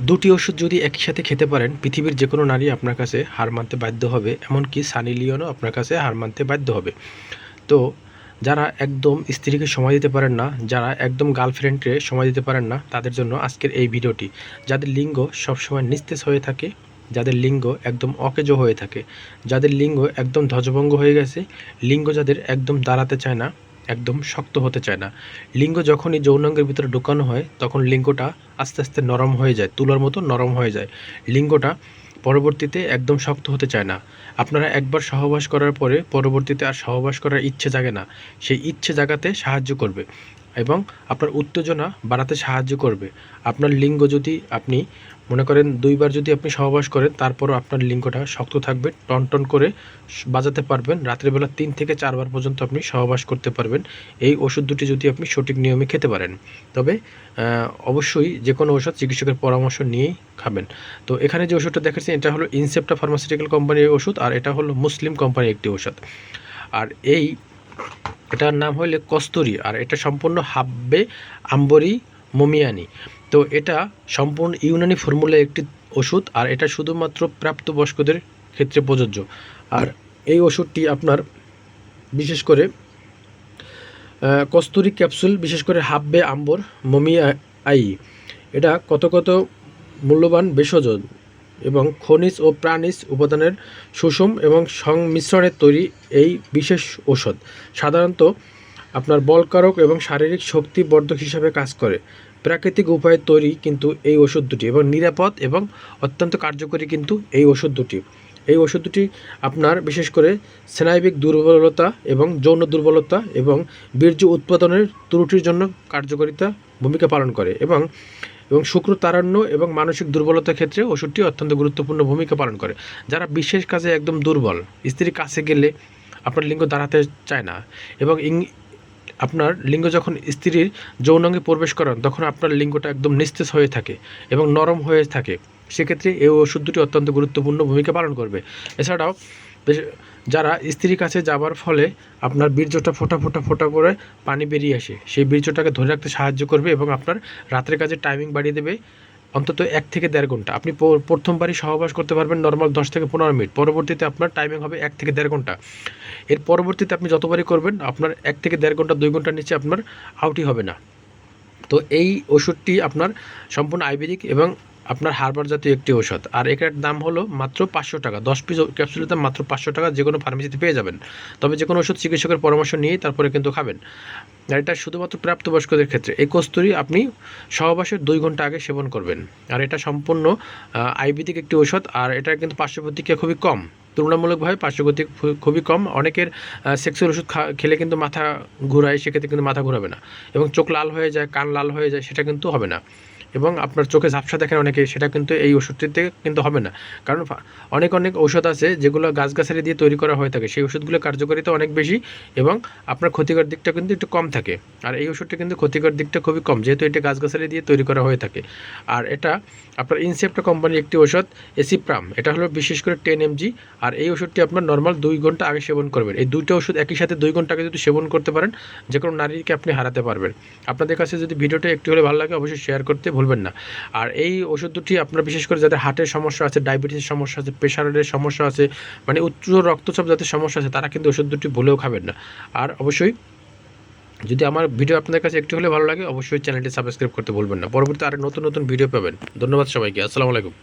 দুটি ওষুধ যদি একসাথে খেতে পারেন, পৃথিবীর যে কোনো নারী আপনার কাছে হার মানতে বাধ্য হবে, এমনকি সানি লিওনও আপনার কাছে হার মানতে বাধ্য হবে। তো, যারা একদম স্ত্রীকে সময় দিতে পারেন না, যারা একদম গার্লফ্রেন্ডকে সময় দিতে পারেন না, তাদের জন্য আজকের এই ভিডিওটি। যাদের লিঙ্গ সবসময় নিস্তেজ হয়ে থাকে, যাদের লিঙ্গ একদম অকেজো হয়ে থাকে, যাদের লিঙ্গ একদম ধ্বজভঙ্গ হয়ে গেছে, লিঙ্গ যাদের একদম দাঁড়াতে চায় না একদম শক্ত হতে চায় না। লিঙ্গ যখনই যৌনাঙ্গের ভিতরে ঢোকানো হয়, তখন লিঙ্গটা আস্তে আস্তে নরম হয়ে যায়, তুলার মতো নরম হয়ে যায়। লিঙ্গটা পরবর্তীতে একদম শক্ত হতে চায় না। আপনারা একবার সহবাস করার পরে পরবর্তীতে আর সহবাস করার ইচ্ছে জাগে না। সেই ইচ্ছে জাগাতে সাহায্য করবে। এবং আপনার উত্তেজনা বাড়াতে সাহায্য করবে। আপনার লিঙ্গ যদি আপনি, মনে করেন দুইবার যদি আপনি সহবাস করেন, তারপরও আপনার লিঙ্গটা শক্ত থাকবে টন টন করে বাজাতে পারবেন, রাত্রেবেলা তিন থেকে চারবার পর্যন্ত আপনি সহবাস করতে পারবেন। এই ওষুধ দুটি যদি আপনি সঠিক নিয়মে খেতে পারেন। তবে অবশ্যই যে কোনো ওষুধ চিকিৎসকের পরামর্শ নিয়েই খাবেন। তো এখানে যে ওষুধটা দেখাচ্ছি, এটা হলো ইনসেপ্টা ফার্মাসিউটিক্যাল কোম্পানির ওষুধ, আর এটা হলো মুসলিম কোম্পানির একটি ওষুধ আর এই এটার নাম হলে কস্তুরি, আর এটা সম্পূর্ণ হাব্বে আম্বরি মমিয়ানি। তো এটা সম্পূর্ণ ইউনানি ফর্মুলা একটি ওষুধ, আর এটা শুধুমাত্র প্রাপ্তবয়স্কদের ক্ষেত্রে প্রযোজ্য। আর এই ওষুধটি আপনার বিশেষ করে কস্তুরি ক্যাপসুল, বিশেষ করে হাব্বে আম্বর মমিয়া আই এটা কত কত মূল্যবান ভেষজ? এবং খনিজ ও প্রাণিজ উপাদানের সুষম এবং সংমিশ্রণের তৈরি এই বিশেষ ঔষধ। সাধারণত আপনার বলকারক এবং শারীরিক শক্তি বর্ধক হিসাবে কাজ করে। প্রাকৃতিক উপায়ে তৈরি কিন্তু এই ওষুধ দুটি এবং নিরাপদ এবং অত্যন্ত কার্যকরী কিন্তু এই ওষুধ দুটি। এই ওষুধ দুটি আপনার বিশেষ করে স্নায়বিক দুর্বলতা এবং যৌন দুর্বলতা এবং বীর্য উৎপাদনের ত্রুটির জন্য কার্যকারিতা ভূমিকা পালন করে এবং এবং শুক্র তারণ্য এবং মানসিক দুর্বলতার ক্ষেত্রে ওষুধটি অত্যন্ত গুরুত্বপূর্ণ ভূমিকা পালন করে। যারা বিশেষ কাজে একদম দুর্বল, স্ত্রীর কাছে গেলে আপনার লিঙ্গ দাঁড়াতে চায় না এবং আপনার লিঙ্গ যখন স্ত্রীর যৌনাঙ্গে প্রবেশ করেন, তখন আপনার লিঙ্গটা একদম নিস্তেজ হয়ে থাকে এবং নরম হয়ে থাকে। সেক্ষেত্রে এই ওষুধ দুটি অত্যন্ত গুরুত্বপূর্ণ ভূমিকা পালন করবে। এছাড়াও যারা স্ত্রীর কাছে যাবার ফলে আপনার বীর্যটা ফোটা ফোটা ফোটা করে পানি বেরিয়ে আসে, সেই বীর্যটাকে ধরে রাখতে সাহায্য করবে এবং আপনার রাতের কাজে টাইমিং বাড়িয়ে দেবে অন্তত এক থেকে দেড় ঘণ্টা। আপনি প্রথমবারই সহবাস করতে পারবেন নর্মাল দশ থেকে পনেরো মিনিট, পরবর্তীতে আপনার টাইমিং হবে এক থেকে দেড় ঘণ্টা। এর পরবর্তীতে আপনি যতবারই করবেন, আপনার এক থেকে দেড় ঘণ্টা, দুই ঘণ্টার নিচে আপনার আউটই হবে না। তো এই ওষুধটি আপনার সম্পূর্ণ আয়ুর্বেদিক এবং আপনার হারবার জাতীয় একটি ঔষধ। আর এটার দাম হলো মাত্র পাঁচশো টাকা। দশ পিস ক্যাপসুলের দাম মাত্র পাঁচশো টাকা। যে কোনো ফার্মেসিতে পেয়ে যাবেন। তবে যে কোনো ওষুধ চিকিৎসকের পরামর্শ নিয়েই তারপরে কিন্তু খাবেন। আর এটা শুধুমাত্র প্রাপ্তবয়স্কদের ক্ষেত্রে। এই কস্তুরি আপনি সহবাসের দুই ঘণ্টা আগে সেবন করবেন। আর এটা সম্পূর্ণ আয়ুর্বেদিক একটি ঔষধ। আর এটা কিন্তু পার্শ্ব প্রতিক্রিয়া খুবই কম। তুলনামূলকভাবে পার্শ্বগতি খুবই কম। অনেকের সেক্সের ওষুধ খেলে কিন্তু মাথা ঘুরায়, সেক্ষেত্রে কিন্তু মাথা ঘুরাবে না। এবং চোখ লাল হয়ে যায়, কান লাল হয়ে যায়, সেটা কিন্তু হবে না। এবং আপনার চোখে ঝাপসা দেখেন অনেকে, সেটা কিন্তু এই ওষুধটিতে কিন্তু হবে না। কারণ অনেক অনেক ঔষধ আছে যেগুলো গাছগাছালি দিয়ে তৈরি করা হয়ে থাকে। সেই ওষুধগুলো কার্যকারিতা অনেক বেশি এবং আপনার ক্ষতিকর দিকটা কিন্তু একটু কম থাকে। আর এই ওষুধটা কিন্তু ক্ষতিকর দিকটা খুবই কম, যেহেতু এটা গাছগাছালি দিয়ে তৈরি করা হয়ে থাকে। আর এটা আপনার ইনসেপ্টা কোম্পানির একটি ওষুধ এসিপ্রাম এটা হলো বিশেষ করে টেন এমজি। আর এই ওষুধটি আপনার নর্মাল দুই ঘণ্টা আগে সেবন করবেন। এই দুইটা ওষুধ একই সাথে দুই ঘণ্টা আগে যদি সেবন করতে পারেন, যে কোনো নারীকে আপনি হারাতে পারবেন। আপনাদের কাছে যদি ভিডিওটা একটু হলে ভালো লাগে, অবশ্যই শেয়ার করতে ভুলবেন না। আর এই ওষুধ দুটি আপনারা বিশেষ করে যাদের হার্টের সমস্যা আছে, ডায়াবেটিসের সমস্যা আছে প্রেশারের সমস্যা আছে মানে উচ্চ রক্তচাপ যাদের সমস্যা আছে, তারা কিন্তু ওষুধ দুটি ভুলেও খাবেন না। আর অবশ্যই যদি আমার ভিডিও আপনাদের কাছে একটু হলে ভালো লাগে, অবশ্যই চ্যানেলটি সাবস্ক্রাইব করতে ভুলবেন না। পরবর্তী আরেক নতুন নতুন ভিডিও পাবেন। ধন্যবাদ সবাইকে। আসসালামু আলাইকুম।